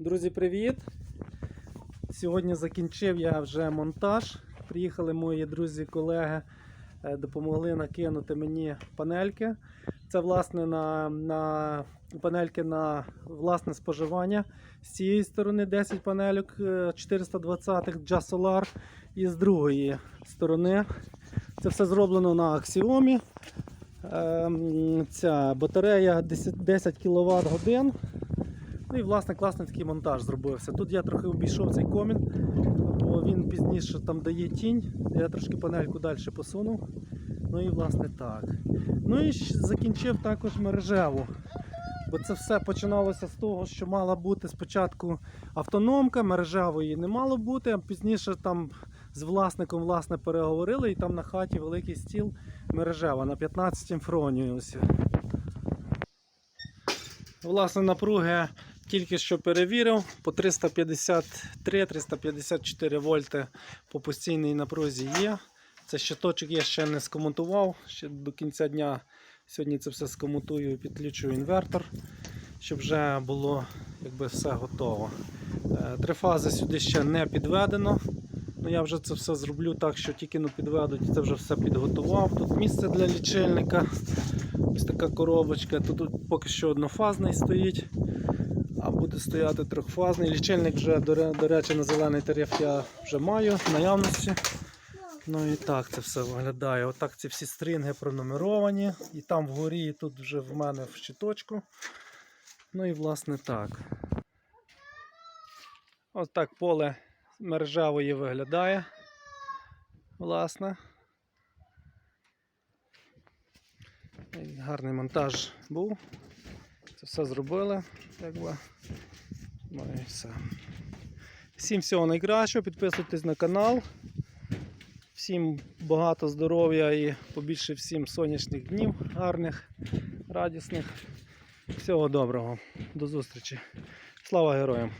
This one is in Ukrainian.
Друзі, привіт! Сьогодні закінчив я вже монтаж. Приїхали мої друзі-колеги, е, допомогли накинути мені панельки. Це власне на, на панельки на власне споживання. З цієї сторони 10 панельок е, 420 Just Solar і з другої сторони. Це все зроблено на аксіомі. Ем, Ця батарея 10, 10 кВт годин. Ну і власне класний такий монтаж зробився. Тут я трохи обійшов цей комін, бо він пізніше там дає тінь. Я трошки панельку далі посунув. Ну і власне так. Ну і закінчив також мережеву. Бо це все починалося з того, що мала бути спочатку автономка, мережевої не мало бути, а пізніше там з власником власне переговорили, і там на хаті великий стіл мережева на 15 фроніусі. Власне, напруги тільки що перевірив по 353-354 вольти по постійній напрузі є. Це щиточок я ще не скоментував. Ще до кінця дня сьогодні це все скоментую і підключу інвертор, щоб вже було якби все готово. Е, Три фази сюди ще не підведено. Ну, я вже це все зроблю так, що тільки ну, підведуть, це вже все підготував. Тут місце для лічильника. Ось така коробочка. Тут, поки що однофазний стоїть, стояти трьохфазний. Лічильник вже, до, речі, на зелений тариф я вже маю в наявності. Ну і так це все виглядає. Отак ці всі стрінги пронумеровані. І там вгорі, і тут вже в мене в щиточку. Ну і власне так. Ось так поле мережевої виглядає. Власне. Гарний монтаж був. Це все зробили. Якби. Ну і все. Всім всього найкращого. Підписуйтесь на канал. Всім багато здоров'я і побільше всім сонячних днів, гарних, радісних. Всього доброго. До зустрічі. Слава героям!